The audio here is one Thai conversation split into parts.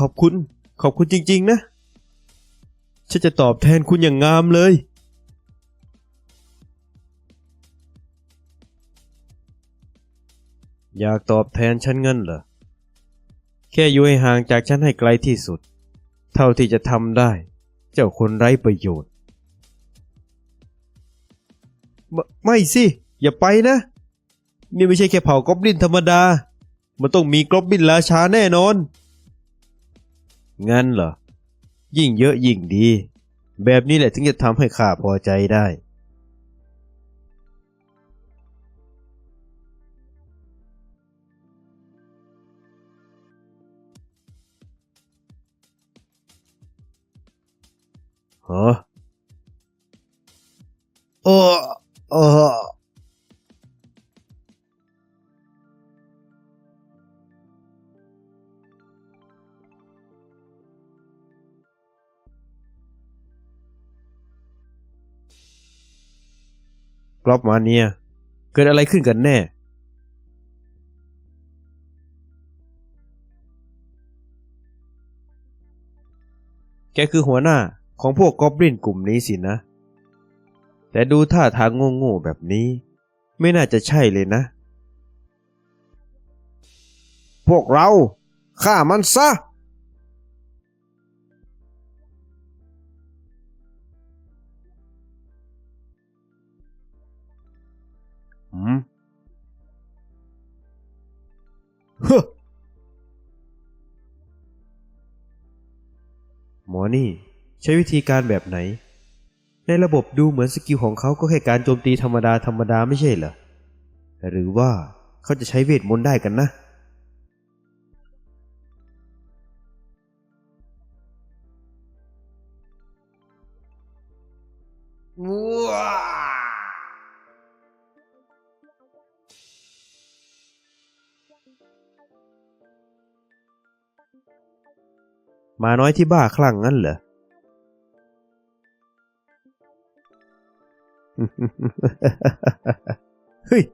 ขอบคุณ ขอบคุณจริง ๆ นะ ฉันจะตอบแทนคุณอย่างงามเลย อยากตอบแทนฉันเงินเหรอ แค่อยู่ให้ห่างจากฉันให้ไกลที่สุด เท่าที่จะทำได้ เจ้าคนไร้ประโยชน์ ไมไม่สิ อย่าไปนะ นี่ไม่ใช่แค่เผ่ากอบลินธรรมดา มันต้องมีกอบลินราชาแน่นอน งั้นเหรอ ยิ่งเยอะยิ่งดี แบบนี้แหละถึงจะทำให้ข้าพอใจได้ ฮะเออเอ กรอบมาเนี่ยเกิดอะไรขึ้นกันแน่ แกคือหัวหน้าของพวกกอบลินกลุ่มนี้สินะ แต่ดูท่าทางโง่ๆแบบนี้ ไม่น่าจะใช่เลยนะ พวกเราฆ่ามันซะ ฮ้อหมอนี่ ใช้วิธีการแบบไหน ในระบบดูเหมือนสกิลของเขาก็แค่การโจมตีธรรมดาธรรมดาไม่ใช่เหรอ หรือว่าเขาจะใช้เวทมนต์ได้กันนะ มาน้อยที่บ้าคลั่งงั้นเหรอ เฮ้ย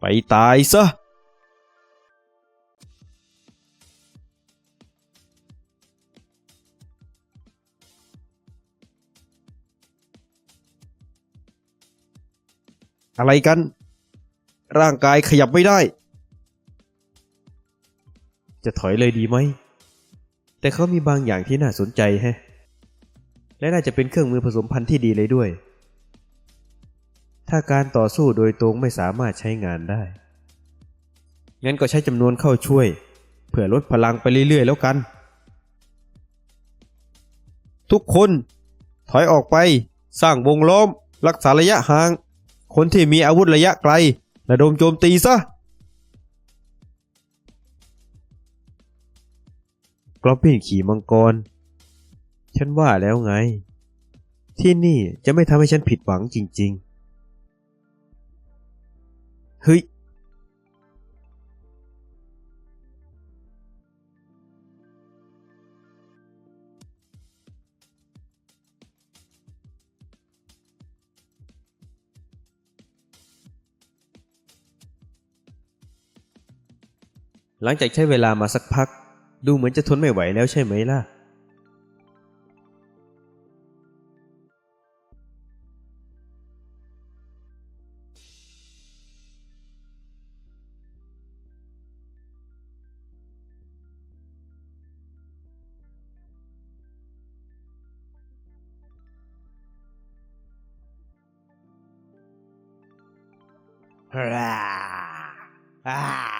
ไปตายซะอะไรกัน ร่างกายขยับไม่ได้ จะถอยเลยดีไหม แต่เขามีบางอย่างที่น่าสนใจแฮะ และน่าจะเป็นเครื่องมือผสมพันธุ์ที่ดีเลยด้วย ถ้าการต่อสู้โดยตรงไม่สามารถใช้งานได้ งั้นก็ใช้จำนวนเข้าช่วยเพื่อลดพลังไปเรื่อยๆแล้วกัน ทุกคน ถอยออกไป สร้างวงล้อม รักษาระยะห่าง คนที่มีอาวุธระยะไกลระดมโจมตีซะ กรอบบินขี่มังกร ฉันว่าแล้วไง ที่นี่จะไม่ทำให้ฉันผิดหวังจริง ๆ เฮ้ย หลังจากใช้เวลามาสักพัก ดูเหมือนจะทนไม่ไหวแล้วใช่ไหมล่ะอ่า